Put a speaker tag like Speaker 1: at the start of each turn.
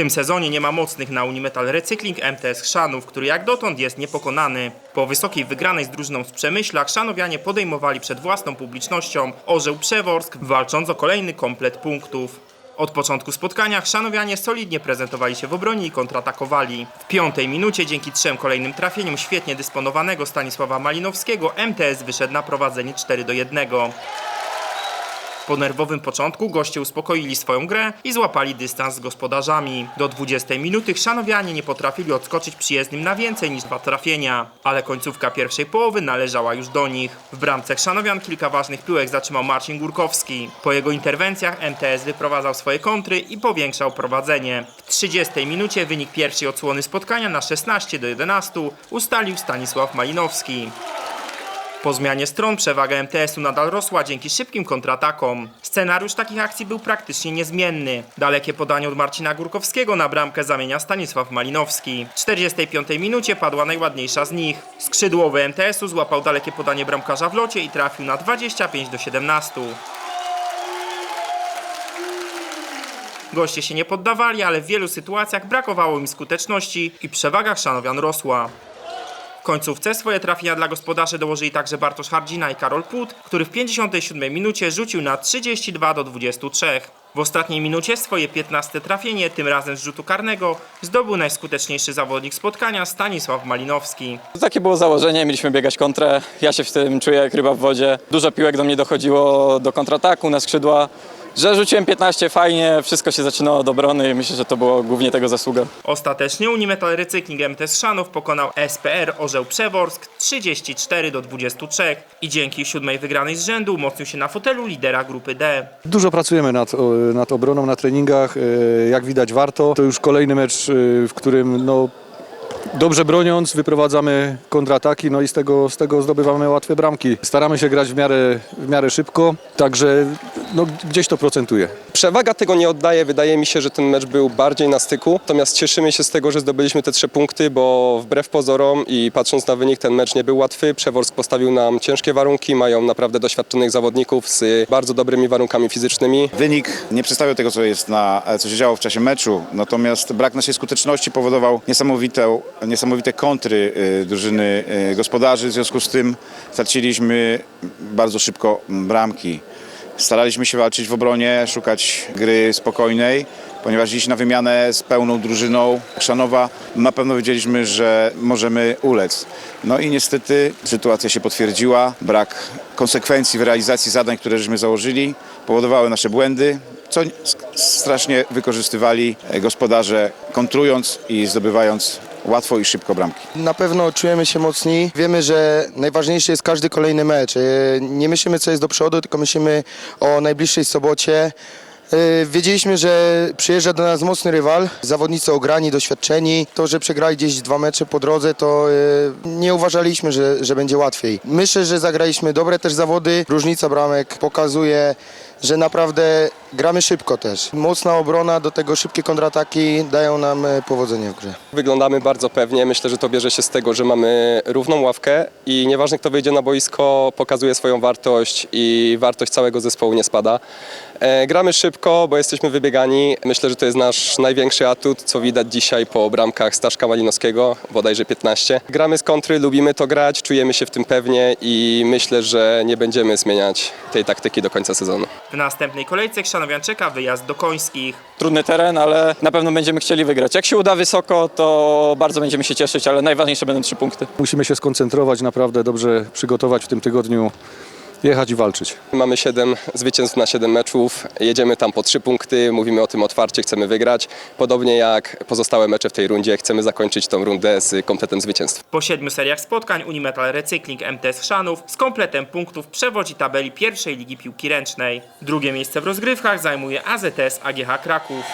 Speaker 1: tym sezonie nie ma mocnych na Unimetal Recykling MTS Chrzanów, który jak dotąd jest niepokonany. Po wysokiej wygranej z drużyną z Przemyśla Chrzanowianie podejmowali przed własną publicznością Orzeł Przeworsk, walcząc o kolejny komplet punktów. Od początku spotkania Chrzanowianie solidnie prezentowali się w obronie i kontratakowali. W piątej minucie dzięki trzem kolejnym trafieniom świetnie dysponowanego Stanisława Malinowskiego MTS wyszedł na prowadzenie 4 do 1. Po nerwowym początku goście uspokoili swoją grę i złapali dystans z gospodarzami. Do 20 minuty Chrzanowianie nie potrafili odskoczyć przyjezdnym na więcej niż dwa trafienia, ale końcówka pierwszej połowy należała już do nich. W bramce Chrzanowian kilka ważnych piłek zatrzymał Marcin Górkowski. Po jego interwencjach MTS wyprowadzał swoje kontry i powiększał prowadzenie. W 30 minucie wynik pierwszej odsłony spotkania na 16 do 11 ustalił Stanisław Malinowski. Po zmianie stron przewaga MTS-u nadal rosła dzięki szybkim kontratakom. Scenariusz takich akcji był praktycznie niezmienny. Dalekie podanie od Marcina Górkowskiego na bramkę zamienia Stanisław Malinowski. W 45 minucie padła najładniejsza z nich. Skrzydłowy MTS-u złapał dalekie podanie bramkarza w locie i trafił na 25 do 17. Goście się nie poddawali, ale w wielu sytuacjach brakowało im skuteczności i przewaga Chrzanowian rosła. W końcówce swoje trafienia dla gospodarzy dołożyli także Bartosz Hardzina i Karol Put, który w 57 minucie rzucił na 32 do 23. W ostatniej minucie swoje 15 trafienie, tym razem z rzutu karnego, zdobył najskuteczniejszy zawodnik spotkania Stanisław Malinowski.
Speaker 2: Takie było założenie, mieliśmy biegać kontrę. Ja się w tym czuję jak ryba w wodzie. Dużo piłek do mnie dochodziło do kontrataku na skrzydła. Że rzuciłem 15 fajnie, wszystko się zaczynało od obrony i myślę, że to było głównie tego zasługa.
Speaker 1: Ostatecznie Unimetal Recykling MTS Szanów pokonał SPR Orzeł Przeworsk 34 do 23 i dzięki siódmej wygranej z rzędu umocnił się na fotelu lidera grupy D.
Speaker 3: Dużo pracujemy nad, nad obroną na treningach. e, Jak widać warto. To już kolejny mecz, e, w którym no, dobrze broniąc wyprowadzamy kontrataki no i z tego, z tego zdobywamy łatwe bramki. Staramy się grać w miarę, w miarę szybko, także no, gdzieś to procentuje.
Speaker 4: Przewaga tego nie oddaje. Wydaje mi się, że ten mecz był bardziej na styku. Natomiast cieszymy się z tego, że zdobyliśmy te trzy punkty, bo wbrew pozorom i patrząc na wynik, ten mecz nie był łatwy. Przeworsk postawił nam ciężkie warunki. Mają naprawdę doświadczonych zawodników z bardzo dobrymi warunkami fizycznymi.
Speaker 5: Wynik nie przedstawiał tego, co, jest na, co się działo w czasie meczu, natomiast brak naszej skuteczności powodował niesamowite, niesamowite kontry y, drużyny y, gospodarzy. W związku z tym straciliśmy bardzo szybko bramki. Staraliśmy się walczyć w obronie, szukać gry spokojnej, ponieważ dziś na wymianę z pełną drużyną Szanowa na pewno wiedzieliśmy, że możemy ulec. No i niestety sytuacja się potwierdziła. Brak konsekwencji w realizacji zadań, które żeśmy założyli, powodowały nasze błędy, co strasznie wykorzystywali gospodarze, kontrując i zdobywając łatwo i szybko bramki.
Speaker 6: Na pewno czujemy się mocni. Wiemy, że najważniejszy jest każdy kolejny mecz. E, Nie myślimy, co jest do przodu, tylko myślimy o najbliższej sobocie. E, Wiedzieliśmy, że przyjeżdża do nas mocny rywal, zawodnicy ograni, doświadczeni. To, że przegrali gdzieś dwa mecze po drodze, to e, nie uważaliśmy, że, że będzie łatwiej. Myślę, że zagraliśmy dobre też zawody. Różnica bramek pokazuje, że naprawdę gramy szybko też. Mocna obrona, do tego szybkie kontrataki dają nam e, powodzenie w grze.
Speaker 4: Wyglądamy bardzo pewnie. Myślę, że to bierze się z tego, że mamy równą ławkę i nieważne kto wyjdzie na boisko, pokazuje swoją wartość i wartość całego zespołu nie spada. E, gramy szybko, bo jesteśmy wybiegani. Myślę, że to jest nasz największy atut, co widać dzisiaj po bramkach Staszka Malinowskiego, bodajże 15. Gramy z kontry, lubimy to grać, czujemy się w tym pewnie i myślę, że nie będziemy zmieniać tej taktyki do końca sezonu.
Speaker 1: W następnej kolejce czeka wyjazd do Końskich.
Speaker 2: Trudny teren, ale na pewno będziemy chcieli wygrać. Jak się uda wysoko, to bardzo będziemy się cieszyć, ale najważniejsze będą trzy punkty.
Speaker 3: Musimy się skoncentrować, naprawdę dobrze przygotować w tym tygodniu, jechać i walczyć.
Speaker 4: Mamy 7 zwycięstw na 7 meczów, jedziemy tam po 3 punkty, mówimy o tym otwarcie, chcemy wygrać. Podobnie jak pozostałe mecze w tej rundzie, chcemy zakończyć tą rundę z kompletem zwycięstw.
Speaker 1: Po siedmiu seriach spotkań Unimetal Recykling MTS Chrzanów z kompletem punktów przewodzi tabeli pierwszej ligi piłki ręcznej. Drugie miejsce w rozgrywkach zajmuje AZS AGH Kraków.